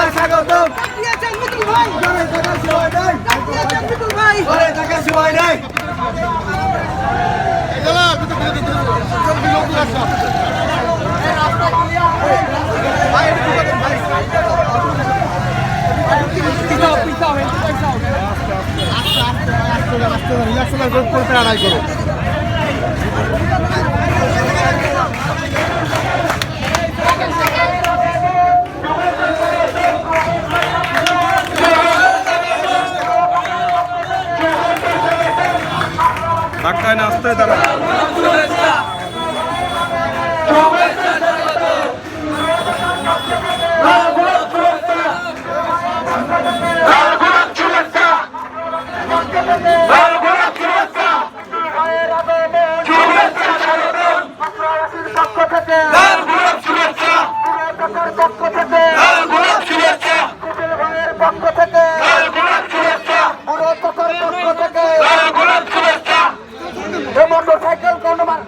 আপনার স্বাগত দিয়েছেন মিতুল ভাই ঘরে থাকার সময় নাই দিয়েছেন মিতুল ভাই ঘরে থাকার সময় নাই এগুলা মিতুল ভাই দিতে জলদি জলদি রাস্তা এই রাস্তা ক্লিয়ার ভাই একটু ভাই পিছাও পিছাও আস্তে আস্তে আস্তে আস্তে রিল্যাক্স করে করতে আড়াই করো ধাক্কায় নাচতে তারা পক্ষ তোমার